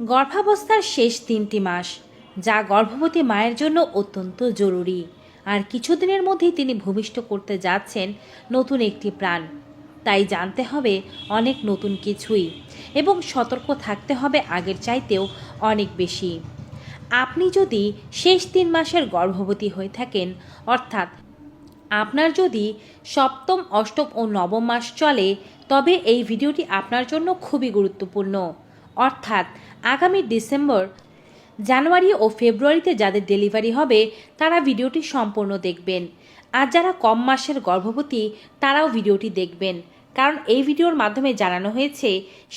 গর্ভাবস্থার শেষ তিনটি মাস, যা গর্ভবতী মায়ের জন্য অত্যন্ত জরুরি। আর কিছুদিনের মধ্যেই তিনি ভূমিষ্ঠ করতে যাচ্ছেন নতুন একটি প্রাণ। তাই জানতে হবে অনেক নতুন কিছুই এবং সতর্ক থাকতে হবে আগের চাইতেও অনেক বেশি। আপনি যদি শেষ তিন মাসের গর্ভবতী হয়ে থাকেন, অর্থাৎ আপনার যদি সপ্তম, অষ্টম ও নবম মাস চলে, তবে এই ভিডিওটি আপনার জন্য খুবই গুরুত্বপূর্ণ। অর্থাৎ আগামী ডিসেম্বর, জানুয়ারি ও ফেব্রুয়ারিতে যাদের ডেলিভারি হবে, তারা ভিডিওটি সম্পূর্ণ দেখবেন। আর যারা কম মাসের গর্ভবতী, তারাও ভিডিওটি দেখবেন। কারণ এই ভিডিওর মাধ্যমে জানানো হয়েছে,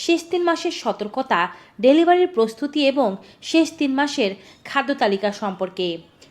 শেষ তিন মাসের সতর্কতা, ডেলিভারির প্রস্তুতি এবং শেষ তিন মাসের খাদ্য তালিকা সম্পর্কে।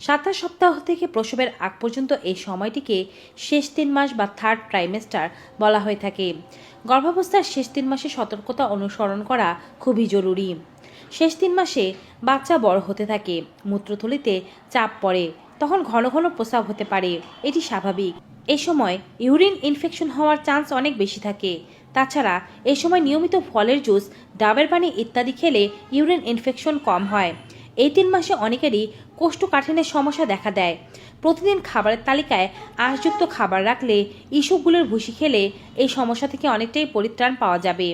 সাতাশ সপ্তাহ থেকে প্রসবের আগ পর্যন্ত এই সময়টিকে শেষ তিন মাস বা থার্ড ট্রাইমেস্টার বলা হয়ে থাকে। গর্ভাবস্থার শেষ তিন মাসে সতর্কতা অনুসরণ করা খুবই জরুরি। শেষ তিন মাসে বাচ্চা বড় হতে থাকে, মূত্রথলিতে চাপ পড়ে, তখন ঘন ঘন প্রস্রাব হতে পারে, এটি স্বাভাবিক। এই সময় ইউরিন ইনফেকশন হওয়ার চান্স অনেক বেশি থাকে। তাছাড়া এই সময় নিয়মিত ফলের জুস, ডাবের পানি ইত্যাদি খেলে ইউরিন ইনফেকশন কম হয়। এই তিন মাসে অনেকেরই কোষ্ঠকাঠিন্যের সমস্যা দেখা দেয়। প্রতিদিন খাবারের তালিকায় আঁশযুক্ত খাবার রাখলে ইস্যুগুলোর ভুসি খেলে এই সমস্যা থেকে অনেকটাই পরিত্রাণ পাওয়া যাবে।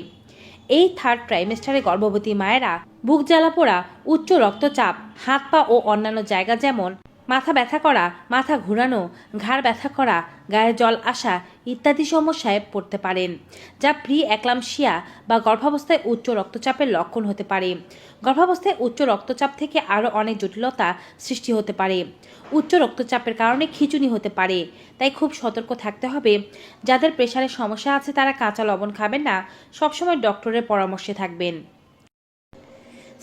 এই থার্ড ট্রাইমেস্টারে গর্ভবতী মায়েরা বুক জ্বালা পোড়া উচ্চ রক্তচাপ, হাত পা ও অন্যান্য জায়গা যেমন মাথা ব্যথা করা, মাথা ঘুরানো, ঘাড় ব্যথা করা, গায়ে জল আসা ইত্যাদি সমস্যায় পড়তে পারেন, যা প্রি অ্যাক্লামশিয়া বা গর্ভাবস্থায় উচ্চ রক্তচাপের লক্ষণ হতে পারে। গর্ভাবস্থায় উচ্চ রক্তচাপ থেকে আরও অনেক জটিলতা সৃষ্টি হতে পারে। উচ্চ রক্তচাপের কারণে খিচুনি হতে পারে, তাই খুব সতর্ক থাকতে হবে। যাদের প্রেশারের সমস্যা আছে, তারা কাঁচা লবণ খাবেন না, সবসময় ডক্টরের পরামর্শে থাকবেন।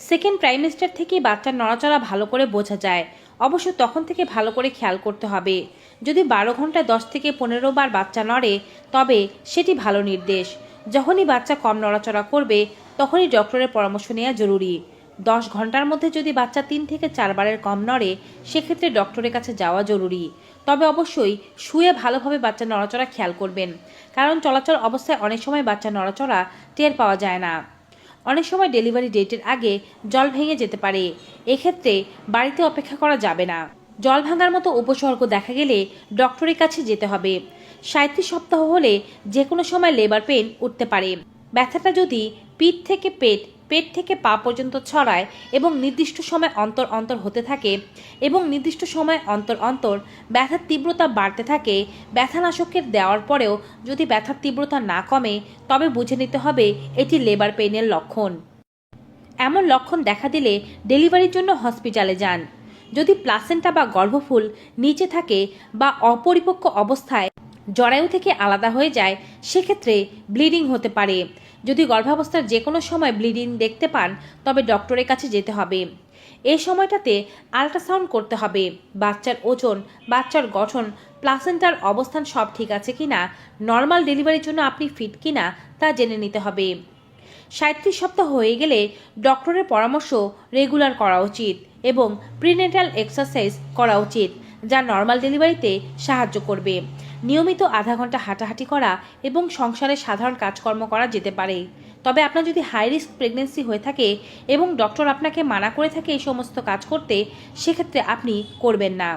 সেকেন্ড প্রাইমেস্টার থেকে বাচ্চার নড়াচড়া ভালো করে বোঝা যায়। অবশ্য তখন থেকে ভালো করে খেয়াল করতে হবে। যদি বারো ঘন্টায় দশ থেকে পনেরো বার বাচ্চা নড়ে, তবে সেটি ভালো নির্দেশ। যখনই বাচ্চা কম নড়াচড়া করবে, তখনই ডক্টরের পরামর্শ নেওয়া জরুরি। দশ ঘণ্টার মধ্যে যদি বাচ্চা তিন থেকে চারবারের কম নড়ে, সেক্ষেত্রে ডক্টরের কাছে যাওয়া জরুরি। তবে অবশ্যই শুয়ে ভালোভাবে বাচ্চা নড়াচড়া খেয়াল করবেন, কারণ চলাচল অবস্থায় অনেক সময় বাচ্চা নড়াচড়া টের পাওয়া যায় না। অনেক সময় ডেলিভারি ডেটের আগে জল ভেঙে যেতে পারে। এক্ষেত্রে বাড়িতে অপেক্ষা করা যাবে না। জল ভাঙার মতো উপসর্গ দেখা গেলে ডক্টরের কাছে যেতে হবে। সাঁত্রিশ সপ্তাহ হলে যে কোনো সময় লেবার পেন উঠতে পারে। ব্যথাটা যদি পিঠ থেকে পেট পেট থেকে পা পর্যন্ত ছড়ায় এবং নির্দিষ্ট সময় অন্তর অন্তর হতে থাকে এবং নির্দিষ্ট সময় অন্তর অন্তর ব্যথার তীব্রতা বাড়তে থাকে। ব্যথানাশকের দেওয়ার পরেও যদি ব্যথার তীব্রতা না কমে, তবে বুঝে নিতে হবে এটি লেবার পেইনের লক্ষণ। এমন লক্ষণ দেখা দিলে ডেলিভারির জন্য হসপিটালে যান। যদি প্লাসেন্টা বা গর্ভফুল নিচে থাকে বা অপরিপক্ক অবস্থায় জরায়ু থেকে আলাদা হয়ে যায়, সেক্ষেত্রে ব্লিডিং হতে পারে। যদি গর্ভাবস্থার যে কোনো সময় ব্লিডিং দেখতে পান, তবে ডক্টরের কাছে যেতে হবে। এই সময়টাতে আল্ট্রাসাউন্ড করতে হবে। বাচ্চার ওজন, বাচ্চার গঠন, প্লাসেন্টার অবস্থান সব ঠিক আছে কিনা, নর্মাল ডেলিভারির জন্য আপনি ফিট কিনা, তা জেনে নিতে হবে। সাঁত্রিশ সপ্তাহ হয়ে গেলে ডক্টরের পরামর্শ রেগুলার করা উচিত এবং প্রিনেটাল এক্সারসাইজ করা উচিত, যা নর্মাল ডেলিভারিতে সাহায্য করবে। নিয়মিত আধা ঘণ্টা হাঁটাহাঁটি করা এবং সংসারে সাধারণ কাজকর্ম করা যেতে পারে। তবে আপনার যদি হাই রিস্ক প্রেগনেন্সি হয়ে থাকে এবং ডক্টর আপনাকে মানা করে থাকে এই সমস্ত কাজ করতে, সেক্ষেত্রে আপনি করবেন না।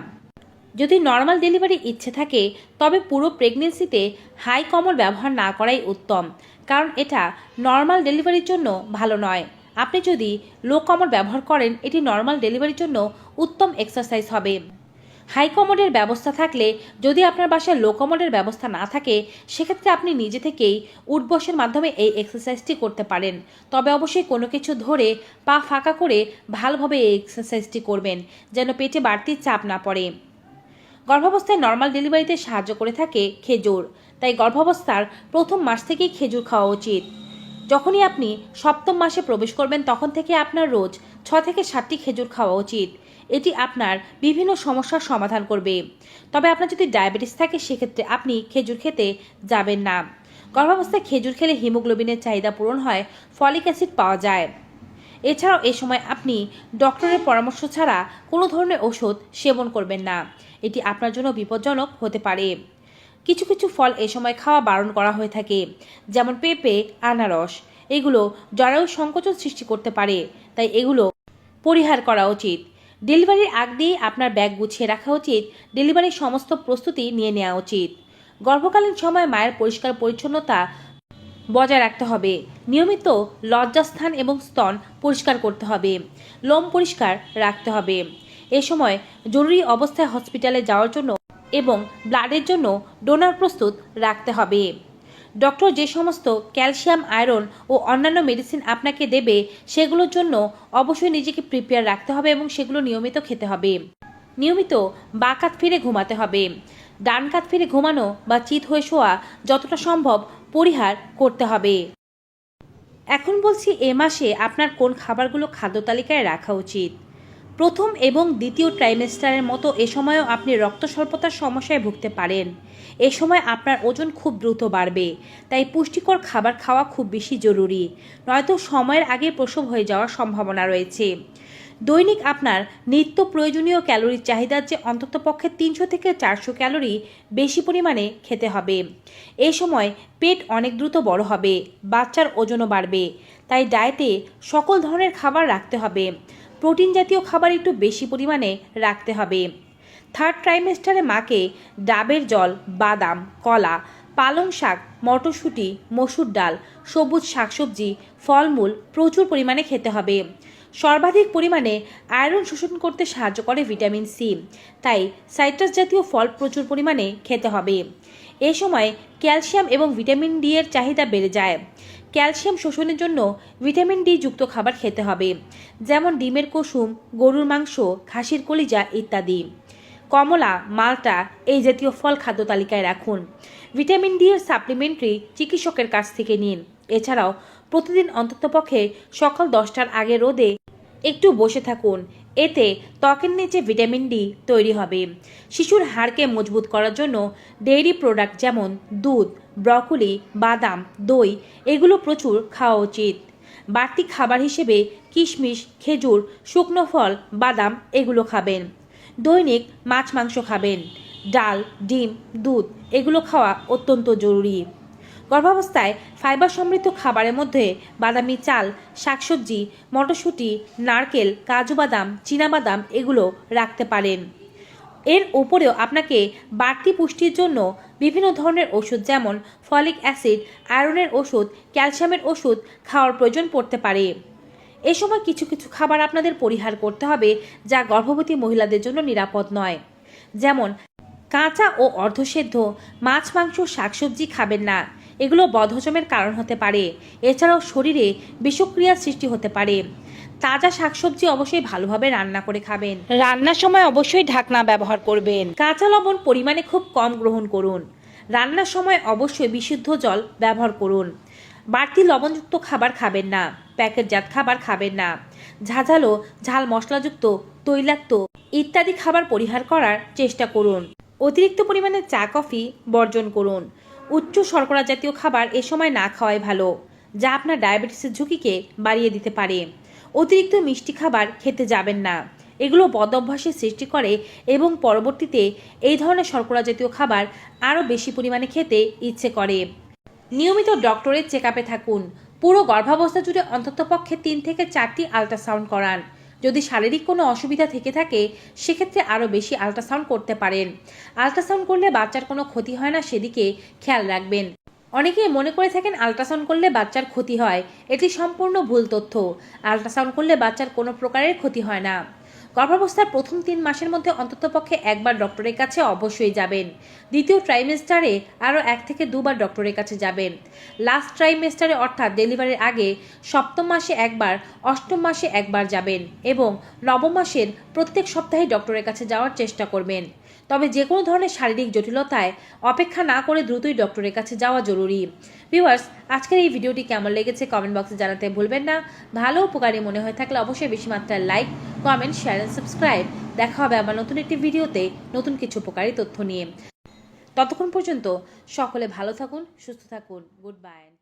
যদি নর্মাল ডেলিভারি ইচ্ছে থাকে, তবে পুরো প্রেগনেন্সিতে হাই কমর ব্যবহার না করাই উত্তম, কারণ এটা নর্মাল ডেলিভারির জন্য ভালো নয়। আপনি যদি লো কমর ব্যবহার করেন, এটি নর্মাল ডেলিভারির জন্য উত্তম এক্সারসাইজ হবে। হাই কমোডের ব্যবস্থা থাকলে যদি আপনার বাসায় লো কমোডের ব্যবস্থা না থাকে, সেক্ষেত্রে আপনি নিজে থেকেই উঠবসের মাধ্যমে এই এক্সারসাইজটি করতে পারেন। তবে অবশ্যই কোনো কিছু ধরে পা ফাঁকা করে ভালোভাবে এই এক্সারসাইজটি করবেন, যেন পেটে বাড়তি চাপ না পড়ে। গর্ভাবস্থায় নর্মাল ডেলিভারিতে সাহায্য করে থাকে খেজুর, তাই গর্ভাবস্থার প্রথম মাস থেকেই খেজুর খাওয়া উচিত। যখনই আপনি সপ্তম মাসে প্রবেশ করবেন, তখন থেকে আপনার রোজ ছ থেকে সাতটি খেজুর খাওয়া উচিত। এটি আপনার বিভিন্ন সমস্যার সমাধান করবে। তবে আপনার যদি ডায়াবেটিস থাকে, সেক্ষেত্রে আপনি খেজুর খেতে যাবেন না। গর্ভাবস্থায় খেজুর খেলে হিমোগ্লোবিনের চাহিদা পূরণ হয়, ফলিক অ্যাসিড পাওয়া যায়। এছাড়াও এ সময় আপনি ডক্টরের পরামর্শ ছাড়া কোনো ধরনের ওষুধ সেবন করবেন না। এটি আপনার জন্য বিপজ্জনক হতে পারে। কিছু কিছু ফল এ সময় খাওয়া বারণ করা হয়ে থাকে, যেমন পেঁপে, আনারস। এগুলো জরায়ু সংকোচন সৃষ্টি করতে পারে, তাই এগুলো পরিহার করা উচিত। ডেলিভারির আগ দিয়ে আপনার ব্যাগ গুছিয়ে রাখা উচিত, ডেলিভারির সমস্ত প্রস্তুতি নিয়ে নেওয়া উচিত। গর্ভকালীন সময় মায়ের পরিষ্কার পরিচ্ছন্নতা বজায় রাখতে হবে। নিয়মিত লজ্জাস্থান এবং স্তন পরিষ্কার করতে হবে। লোম পরিষ্কার রাখতে হবে। এ সময় জরুরি অবস্থায় হসপিটালে যাওয়ার জন্য এবং ব্লাডের জন্য ডোনার প্রস্তুত রাখতে হবে। ডক্টর যে সমস্ত ক্যালসিয়াম, আয়রন ও অন্যান্য মেডিসিন আপনাকে দেবে, সেগুলোর জন্য অবশ্যই নিজেকে প্রিপেয়ার রাখতে হবে এবং সেগুলো নিয়মিত খেতে হবে। নিয়মিত বা কাত ফিরে ঘুমাতে হবে। ডান কাত ফিরে ঘুমানো বা চিত হয়ে শোয়া যতটা সম্ভব পরিহার করতে হবে। এখন বলছি এ মাসে আপনার কোন খাবারগুলো খাদ্য তালিকায় রাখা উচিত। প্রথম এবং দ্বিতীয় ট্রাইমেস্টারের মতো এ সময়ও আপনি রক্ত স্বল্পতার সমস্যায় ভুগতে পারেন। এ সময় আপনার ওজন খুব দ্রুত বাড়বে। তাই পুষ্টিকর খাবার খাওয়া খুব বেশি জরুরি। নয়তো সময়ের আগে প্রসব হয়ে যাওয়ার সম্ভাবনা রয়েছে। দৈনিক আপনার নিত্য প্রয়োজনীয় ক্যালোরির চাহিদার যে অন্ততপক্ষে তিনশো থেকে চারশো ক্যালোরি বেশি পরিমাণে খেতে হবে। এই সময় পেট অনেক দ্রুত বড় হবে, বাচ্চার ওজনও বাড়বে। তাই ডায়েটে সকল ধরনের খাবার রাখতে হবে। প্রোটিন জাতীয় খাবার একটু বেশি পরিমাণে রাখতে হবে। থার্ড ট্রাইমেস্টারে মাকে ডাবের জল, বাদাম, কলা, পালং শাক, মটরশুঁটি, মসুর ডাল, সবুজ শাকসবজি, ফলমূল প্রচুর পরিমাণে খেতে হবে। সর্বাধিক পরিমাণে আয়রন শোষণ করতে সাহায্য করে ভিটামিন সি। তাই সাইট্রাস জাতীয় ফল প্রচুর পরিমাণে খেতে হবে। এ সময় ক্যালসিয়াম এবং ভিটামিন ডি এর চাহিদা বেড়ে যায়। ক্যালসিয়াম শোষণের জন্য ভিটামিন ডি যুক্ত খাবার খেতে হবে, যেমন ডিমের কুসুম, গরুর মাংস, খাসির কলিজা ইত্যাদি। কমলা, মালটা এই জাতীয় ফল খাদ্য তালিকায় রাখুন। ভিটামিন ডি এর সাপ্লিমেন্টারি চিকিৎসকের কাছ থেকে নিন। এছাড়াও প্রতিদিন অন্ততপক্ষে সকাল দশটার আগে রোদে একটু বসে থাকুন। এতে ত্বকের নিচে ভিটামিন ডি তৈরি হবে। শিশুর হাড়কে মজবুত করার জন্য ডেইরি প্রোডাক্ট যেমন দুধ, ব্রকলি, বাদাম, দই, এগুলো প্রচুর খাওয়া উচিত। বাড়তি খাবার হিসেবে কিশমিশ, খেজুর, শুকনো ফল, বাদাম এগুলো খাবেন। দৈনিক মাছ মাংস খাবেন। ডাল, ডিম, দুধ, এগুলো খাওয়া অত্যন্ত জরুরি। গর্ভাবস্থায় ফাইবার সমৃদ্ধ খাবারের মধ্যে বাদামি চাল, শাকসবজি, মটরশুঁটি, নারকেল, কাজু বাদাম, চীনাবাদাম এগুলো রাখতে পারেন। এর ওপরেও আপনাকে বাড়তি পুষ্টির জন্য বিভিন্ন ধরনের ওষুধ যেমন ফলিক অ্যাসিড, আয়রনের ওষুধ, ক্যালসিয়ামের ওষুধ খাওয়ার প্রয়োজন পড়তে পারে। এ সময় কিছু কিছু খাবার আপনাদের পরিহার করতে হবে যা গর্ভবতী মহিলাদের জন্য নিরাপদ নয়। যেমন কাঁচা ও অর্ধসেদ্ধ মাছ মাংস শাকসবজি খাবেন না। এগুলো বদহজমের কারণ হতে পারে। এছাড়াও শরীরে বিষক্রিয়ার সৃষ্টি হতে পারে। তাজা শাকসবজি অবশ্যই ভালোভাবে রান্না করে খাবেন। রান্নার সময় অবশ্যই ঢাকনা ব্যবহার করবেন। কাঁচা লবণ পরিমাণে খুব কম গ্রহণ করুন। রান্নার সময় অবশ্যই বিশুদ্ধ জল ব্যবহার করুন। বাড়তি লবণযুক্ত খাবার খাবেন না। প্যাকেটজাত খাবার খাবেন না। ঝাঁঝালো, ঝাল মশলাযুক্ত, তৈলাক্ত ইত্যাদি খাবার পরিহার করার চেষ্টা করুন। অতিরিক্ত পরিমাণে চা, কফি বর্জন করুন। উচ্চ শর্করা জাতীয় খাবার এ সময় না খাওয়াই ভালো, যা আপনার ডায়াবেটিসের ঝুঁকিকে বাড়িয়ে দিতে পারে। অতিরিক্ত মিষ্টি খাবার খেতে যাবেন না। এগুলো বদ অভ্যাসের সৃষ্টি করে এবং পরবর্তীতে এই ধরনের শর্করা জাতীয় খাবার আরও বেশি পরিমাণে খেতে ইচ্ছে করে। নিয়মিত ডক্টরের চেক থাকুন। পুরো গর্ভাবস্থা জুড়ে অন্ততপক্ষে তিন থেকে চারটি আল্ট্রাসাউন্ড করান। যদি শারীরিক কোনো অসুবিধা থেকে থাকে, সেক্ষেত্রে আরও বেশি আল্ট্রাসাউন্ড করতে পারেন। আল্ট্রাসাউন্ড করলে বাচ্চার কোনো ক্ষতি হয় না, সেদিকে খেয়াল রাখবেন। অনেকেই মনে করে থাকেন আল্ট্রাসাউন্ড করলে বাচ্চার ক্ষতি হয়। এটি সম্পূর্ণ ভুল তথ্য। আল্ট্রাসাউন্ড করলে বাচ্চার কোনো প্রকারের ক্ষতি হয় না। গর্ভাবস্থার প্রথম তিন মাসের মধ্যে অন্ততপক্ষে একবার ডক্টরের কাছে অবশ্যই যাবেন। দ্বিতীয় ট্রাইমেস্টারে আরও এক থেকে দুবার ডক্টরের কাছে যাবেন। লাস্ট ট্রাইমেস্টারে অর্থাৎ ডেলিভারির আগে সপ্তম মাসে একবার, অষ্টম মাসে একবার যাবেন এবং নবম মাসের প্রত্যেক সপ্তাহে ডক্টরের কাছে যাওয়ার চেষ্টা করবেন। তবে যে কোনো ধরনের শারীরিক জটিলতায় অপেক্ষা না করে দ্রুতই ডক্টরের কাছে যাওয়া জরুরি। ভিউয়ার্স আজকের এই ভিডিওটি কেমন লেগেছে কমেন্ট বক্সে জানাতে ভুলবেন না। ভালো উপকারী মনে হয়ে থাকলে অবশ্যই বেশি মাত্রায় like comment share and subscribe দেখা হবে আবার নতুন একটি ভিডিওতে নতুন কিছু উপকারী তথ্য নিয়ে। ততক্ষণ পর্যন্ত সকলে ভালো থাকুন, সুস্থ থাকুন। Good bye